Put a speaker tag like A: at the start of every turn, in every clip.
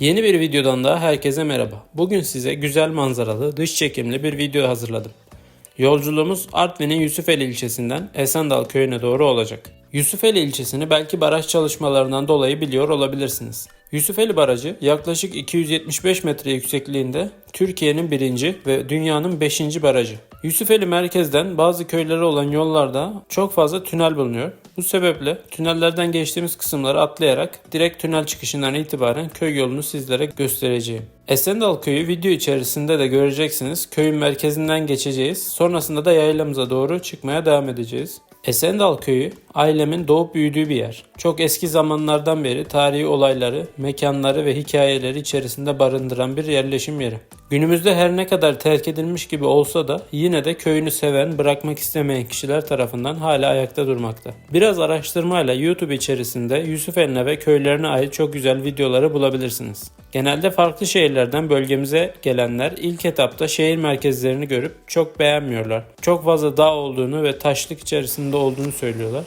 A: Yeni bir videodan daha herkese merhaba. Bugün size güzel manzaralı, dış çekimli bir video hazırladım. Yolculuğumuz Artvin'in Yusufeli ilçesinden Esendal köyüne doğru olacak. Yusufeli ilçesini belki baraj çalışmalarından dolayı biliyor olabilirsiniz. Yusufeli Barajı yaklaşık 275 metre yüksekliğinde Türkiye'nin birinci ve dünyanın beşinci barajı. Yusufeli merkezden bazı köylere olan yollarda çok fazla tünel bulunuyor. Bu sebeple tünellerden geçtiğimiz kısımları atlayarak direkt tünel çıkışından itibaren köy yolunu sizlere göstereceğim. Esendal köyü video içerisinde de göreceksiniz. Köyün merkezinden geçeceğiz. Sonrasında da yaylamıza doğru çıkmaya devam edeceğiz. Esendal köyü ailemin doğup büyüdüğü bir yer. Çok eski zamanlardan beri tarihi olayları, mekanları ve hikayeleri içerisinde barındıran bir yerleşim yeri. Günümüzde her ne kadar terk edilmiş gibi olsa da yine de köyünü seven, bırakmak istemeyen kişiler tarafından hala ayakta durmakta. Biraz araştırmayla YouTube içerisinde Yusufeli'ne ve köylerine ait çok güzel videoları bulabilirsiniz. Genelde farklı şehirlerden bölgemize gelenler ilk etapta şehir merkezlerini görüp çok beğenmiyorlar. Çok fazla dağ olduğunu ve taşlık içerisinde olduğunu söylüyorlar.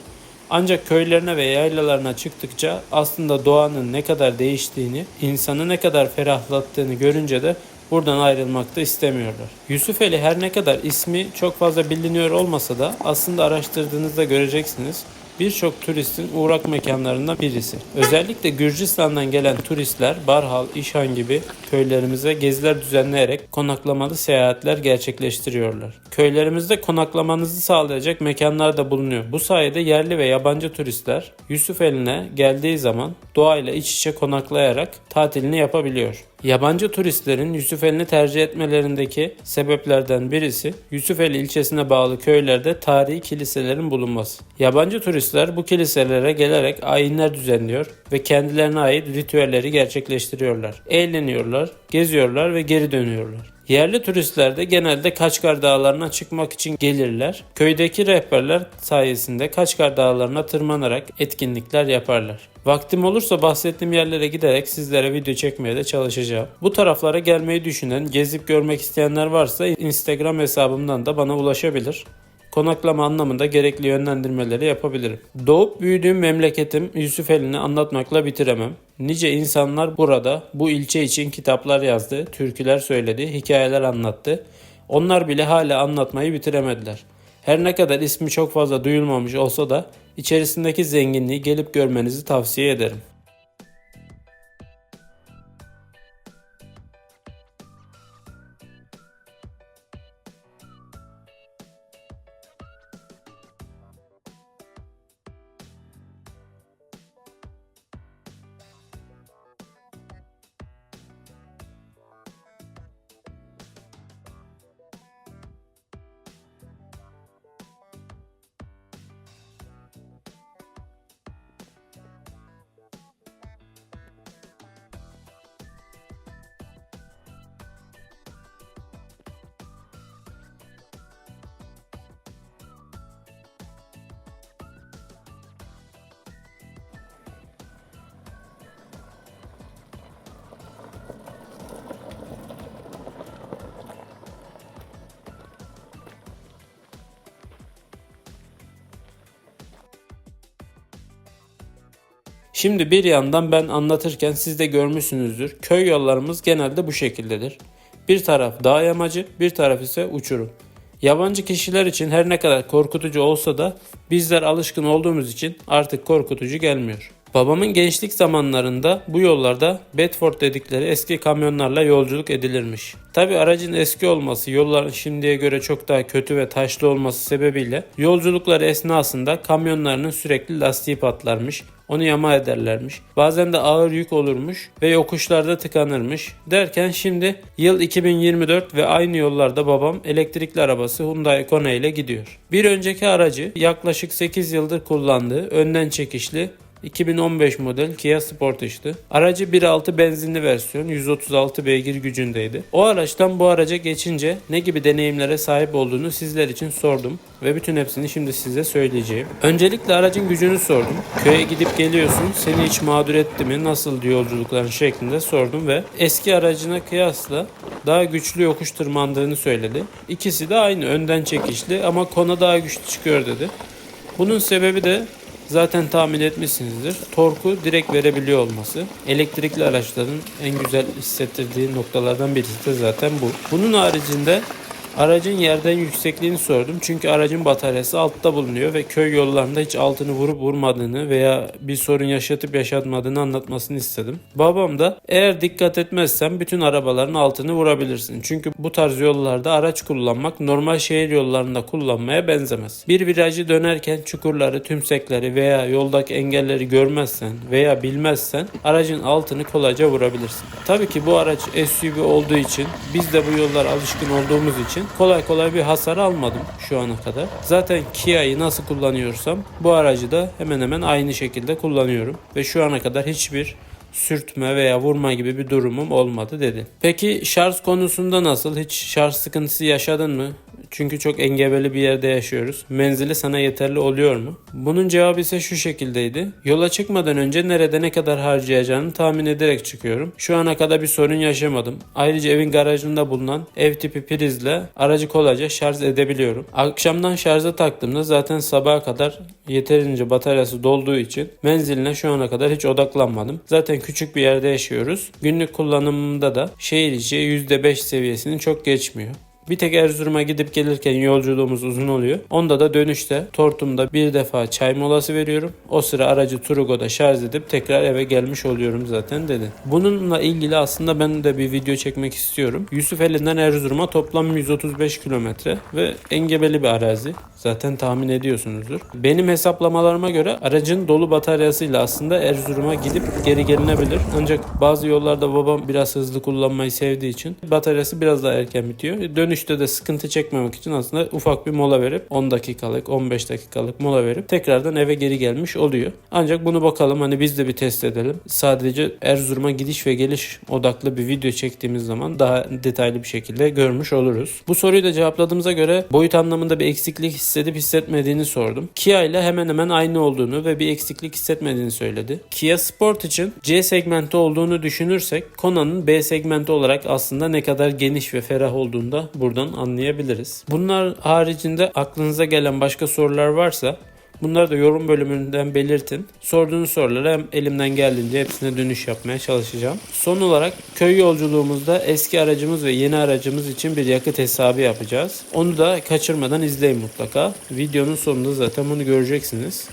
A: Ancak köylerine ve yaylalarına çıktıkça aslında doğanın ne kadar değiştiğini, insanı ne kadar ferahlattığını görünce de buradan ayrılmak da istemiyorlar. Yusufeli her ne kadar ismi çok fazla biliniyor olmasa da aslında araştırdığınızda göreceksiniz birçok turistin uğrak mekanlarından birisi. Özellikle Gürcistan'dan gelen turistler Barhal, İşhan gibi köylerimize geziler düzenleyerek konaklamalı seyahatler gerçekleştiriyorlar. Köylerimizde konaklamanızı sağlayacak mekanlar da bulunuyor. Bu sayede yerli ve yabancı turistler Yusufeli'ne geldiği zaman doğayla iç içe konaklayarak tatilini yapabiliyor. Yabancı turistlerin Yusufeli'ni tercih etmelerindeki sebeplerden birisi Yusufeli ilçesine bağlı köylerde tarihi kiliselerin bulunması. Yabancı turistler bu kiliselere gelerek ayinler düzenliyor ve kendilerine ait ritüelleri gerçekleştiriyorlar. Eğleniyorlar, geziyorlar ve geri dönüyorlar. Yerli turistler de genelde Kaçkar Dağları'na çıkmak için gelirler. Köydeki rehberler sayesinde Kaçkar Dağları'na tırmanarak etkinlikler yaparlar. Vaktim olursa bahsettiğim yerlere giderek sizlere video çekmeye de çalışacağım. Bu taraflara gelmeyi düşünen, gezip görmek isteyenler varsa Instagram hesabımdan da bana ulaşabilir konaklama anlamında gerekli yönlendirmeleri yapabilirim. Doğup büyüdüğüm memleketim Yusufeli'ni anlatmakla bitiremem. Nice insanlar burada bu ilçe için kitaplar yazdı, türküler söyledi, hikayeler anlattı. Onlar bile hala anlatmayı bitiremediler. Her ne kadar ismi çok fazla duyulmamış olsa da içerisindeki zenginliği gelip görmenizi tavsiye ederim. Şimdi bir yandan ben anlatırken siz de görmüşsünüzdür. Köy yollarımız genelde bu şekildedir. Bir taraf dağ yamacı, bir taraf ise uçurum. Yabancı kişiler için her ne kadar korkutucu olsa da bizler alışkın olduğumuz için artık korkutucu gelmiyor. Babamın gençlik zamanlarında bu yollarda Bedford dedikleri eski kamyonlarla yolculuk edilirmiş. Tabi aracın eski olması, yolların şimdiye göre çok daha kötü ve taşlı olması sebebiyle yolculukları esnasında kamyonlarının sürekli lastiği patlarmış, onu yama ederlermiş. Bazen de ağır yük olurmuş ve yokuşlarda tıkanırmış. Derken şimdi yıl 2024 ve aynı yollarda babam elektrikli arabası Hyundai Kona ile gidiyor. Bir önceki aracı yaklaşık 8 yıldır kullandığı önden çekişli 2015 model Kia Sportage'tı. Aracı 1.6 benzinli versiyon 136 beygir gücündeydi. O araçtan bu araca geçince ne gibi deneyimlere sahip olduğunu sizler için sordum ve bütün hepsini şimdi size söyleyeceğim. Öncelikle aracın gücünü sordum. Köye gidip geliyorsun seni hiç mağdur etti mi nasıl yolculukların şeklinde sordum ve eski aracına kıyasla daha güçlü yokuş tırmandığını söyledi. İkisi de aynı önden çekişli ama konu daha güçlü çıkıyor dedi. Bunun sebebi de zaten tahmin etmişsinizdir. Torku direkt verebiliyor olması. Elektrikli araçların en güzel hissettirdiği noktalardan birisi de zaten bu. Bunun haricinde Aracın yerden yüksekliğini sordum çünkü aracın bataryası altta bulunuyor ve köy yollarında hiç altını vurup vurmadığını veya bir sorun yaşatıp yaşatmadığını anlatmasını istedim. Babam da eğer dikkat etmezsen bütün arabaların altını vurabilirsin. Çünkü bu tarz yollarda araç kullanmak normal şehir yollarında kullanmaya benzemez. Bir virajı dönerken çukurları, tümsekleri veya yoldaki engelleri görmezsen veya bilmezsen aracın altını kolayca vurabilirsin. Tabii ki bu araç SUV olduğu için biz de bu yollar alışkın olduğumuz için kolay kolay bir hasar almadım şu ana kadar. Zaten Kia'yı nasıl kullanıyorsam bu aracı da hemen hemen aynı şekilde kullanıyorum ve şu ana kadar hiçbir sürtme veya vurma gibi bir durumum olmadı dedi. Peki şarj konusunda nasıl? Hiç şarj sıkıntısı yaşadın mı? Çünkü çok engebeli bir yerde yaşıyoruz. Menzili sana yeterli oluyor mu? Bunun cevabı ise şu şekildeydi. Yola çıkmadan önce nerede ne kadar harcayacağını tahmin ederek çıkıyorum. Şu ana kadar bir sorun yaşamadım. Ayrıca evin garajında bulunan ev tipi prizle aracı kolayca şarj edebiliyorum. Akşamdan şarja taktığımda zaten sabaha kadar yeterince bataryası dolduğu için menziline şu ana kadar hiç odaklanmadım. Zaten küçük bir yerde yaşıyoruz. Günlük kullanımında da şehir içi %5 seviyesini çok geçmiyor. Bir tek Erzurum'a gidip gelirken yolculuğumuz uzun oluyor. Onda da dönüşte Tortum'da bir defa çay molası veriyorum. O sıra aracı Turugo'da şarj edip tekrar eve gelmiş oluyorum zaten dedi. Bununla ilgili aslında ben de bir video çekmek istiyorum. Yusufeli'den Erzurum'a toplam 135 kilometre ve engebeli bir arazi. Zaten tahmin ediyorsunuzdur. Benim hesaplamalarıma göre aracın dolu bataryasıyla aslında Erzurum'a gidip geri gelinebilir. Ancak bazı yollarda babam biraz hızlı kullanmayı sevdiği için bataryası biraz daha erken bitiyor. Dönüşte de sıkıntı çekmemek için aslında ufak bir mola verip 10 dakikalık 15 dakikalık mola verip tekrardan eve geri gelmiş oluyor. Ancak bunu bakalım hani biz de bir test edelim. Sadece Erzurum'a gidiş ve geliş odaklı bir video çektiğimiz zaman daha detaylı bir şekilde görmüş oluruz. Bu soruyu da cevapladığımıza göre boyut anlamında bir eksiklik hissedip hissetmediğini sordum. Kia ile hemen hemen aynı olduğunu ve bir eksiklik hissetmediğini söyledi. Kia Sport için C segmenti olduğunu düşünürsek Kona'nın B segmenti olarak aslında ne kadar geniş ve ferah olduğunu da buradan anlayabiliriz. Bunlar haricinde aklınıza gelen başka sorular varsa Bunları da yorum bölümünden belirtin. Sorduğunuz sorulara hem elimden geldiğince hepsine dönüş yapmaya çalışacağım. Son olarak köy yolculuğumuzda eski aracımız ve yeni aracımız için bir yakıt hesabı yapacağız. Onu da kaçırmadan izleyin mutlaka. Videonun sonunda zaten bunu göreceksiniz.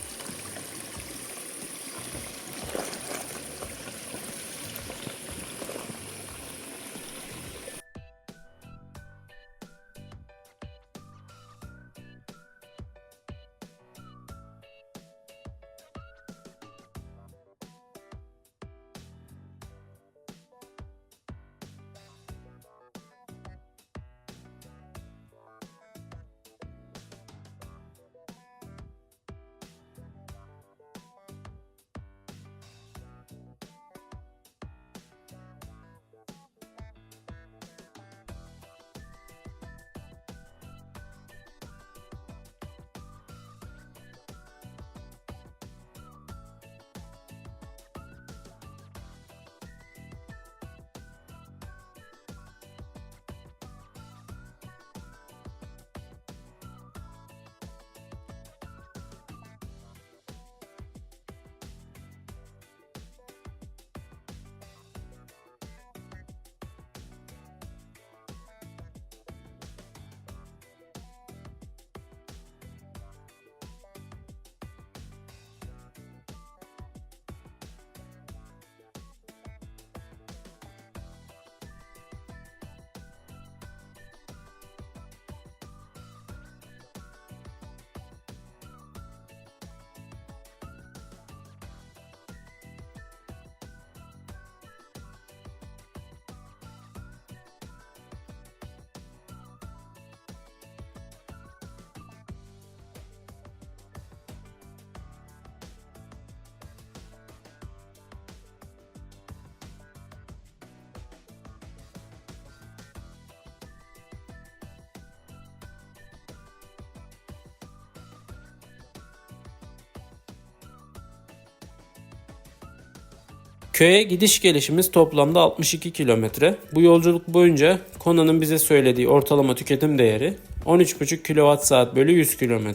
A: Köye gidiş gelişimiz toplamda 62 kilometre. Bu yolculuk boyunca Kona'nın bize söylediği ortalama tüketim değeri 13,5 kWh bölü 100 km.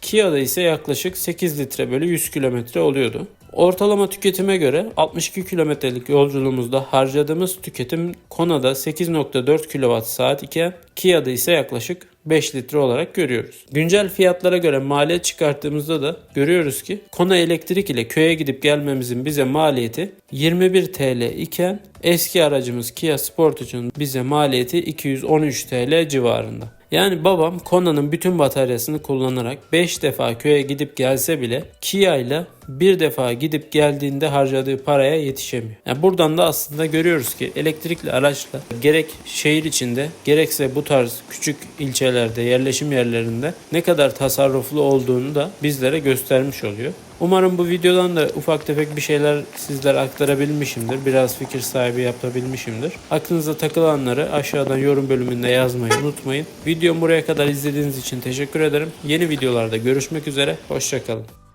A: Kia'da ise yaklaşık 8 litre bölü 100 km oluyordu. Ortalama tüketime göre 62 kilometrelik yolculuğumuzda harcadığımız tüketim Kona'da 8.4 kWh iken Kia'da ise yaklaşık 5 litre olarak görüyoruz. Güncel fiyatlara göre maliyet çıkarttığımızda da görüyoruz ki Kona elektrik ile köye gidip gelmemizin bize maliyeti 21 TL iken eski aracımız Kia Sportage'ın bize maliyeti 213 TL civarında. Yani babam Kona'nın bütün bataryasını kullanarak 5 defa köye gidip gelse bile Kia ile bir defa gidip geldiğinde harcadığı paraya yetişemiyor. Yani buradan da aslında görüyoruz ki elektrikli araçla gerek şehir içinde gerekse bu tarz küçük ilçelerde, yerleşim yerlerinde ne kadar tasarruflu olduğunu da bizlere göstermiş oluyor. Umarım bu videodan da ufak tefek bir şeyler sizlere aktarabilmişimdir. Biraz fikir sahibi yapabilmişimdir. Aklınıza takılanları aşağıdan yorum bölümünde yazmayı unutmayın. Videomu buraya kadar izlediğiniz için teşekkür ederim. Yeni videolarda görüşmek üzere. Hoşçakalın.